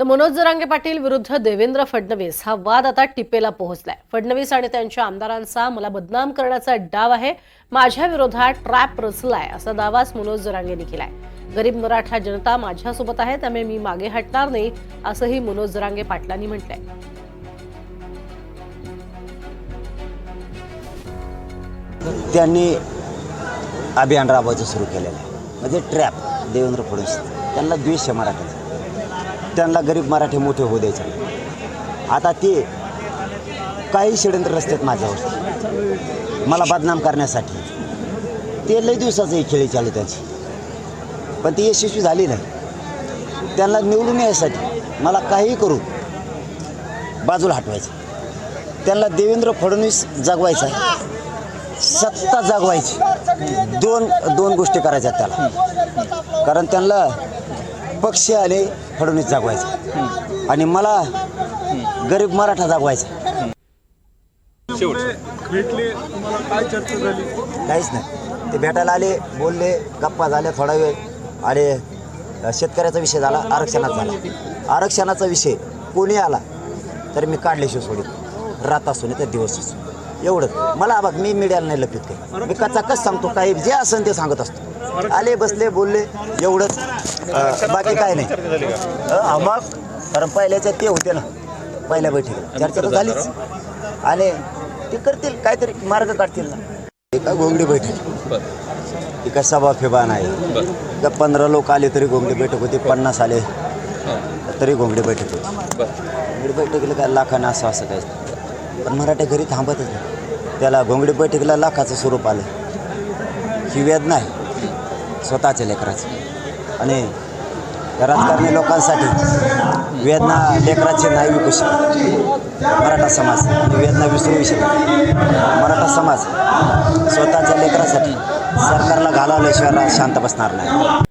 तर मनोज जरांगे पाटील विरुद्ध देवेंद्र फडणवीस हा वाद आता टिपेला पोहोचलाय. फडणवीस आणि त्यांच्या आमदारांचा मला बदनाम करण्याचा डाव आहे. माझ्या विरोधात ट्रॅप रचलाय असा दावाच मनोज जरांगेंनी केलाय गरीब मराठा जनता माझ्यासोबत आहे त्यामुळे मी मागे हटणार नाही असंही मनोज जरांगे पाटलांनी म्हटलंय. त्यांनी अभियान राबवायचं सुरू केलेलं आहे. म्हणजे ट्रॅप देवेंद्र फडणवीस. त्यांना द्वेष आहे मराठ्याचा. त्यांना गरीब मराठी मोठे होऊ द्यायचे. आता ते काही षडयंत्र रस्त्यात माझ्यावर. मला बदनाम करण्यासाठी. ते लई दिवसाचंही खेळी चालू त्यांची. पण ती यशस्वी झाली नाही. त्यांना निवडून यायसाठी मला काहीही करू बाजूला हटवायचं. त्यांना देवेंद्र फडणवीस जगवायचा आहे. सत्ता जागवायची. दोन दोन गोष्टी करायच्या त्याला. कारण त्यांना पक्ष आणि फडणवीस जागवायचा. आणि मला गरीब मराठा जागवायचा. भेटले तुम्हाला काय चर्चा झाली? काहीच नाही. ते भेटायला आले बोलले गप्पा झाल्या थोडा वेळ. आणि शेतकऱ्याचा विषय झाला आरक्षणाचा झाला. आरक्षणाचा विषय कोणी आला तर मी काढल्याशिवाय सोडित रात असू नाही तर दिवस असू एवढंच. मला बघ मी मीडियाला नाही लपित काही. मी कचा कच सांगतो काही जे असेल ते सांगत असतो. आले बसले बोलले एवढंच. बाकी काय नाही. अ, मग? कारण पहिल्याच्या ते होते ना. पहिल्या बैठकीला. चर्चा तर झालीच. आणि ते करतील काहीतरी मार्ग काढतील ना. एका घोंगडी बैठक एका सभा फिबा नाही. का पंधरा लोक आले तरी घोंगडी बैठक होती पन्नास आले तरी घोंगडी बैठक होती. घोंगडी बैठकीला काय लाखानं असं असं काय? पण मराठा घरी थांबतच नाही. त्याला घोंगडी बैठकीला लाखाचं स्वरूप आलं. ही वेदना आहे. स्वतःच्या लेकराचं. आणि राजकारणी लोकांसाठी वेदना लेकराचे नाही विकू शकत. मराठा समाज. वेदना विसरू शकत मराठा समाज स्वतःच्या लेकरासाठी सरकारला घालवल्याशिवाय शांत बसणार नाही.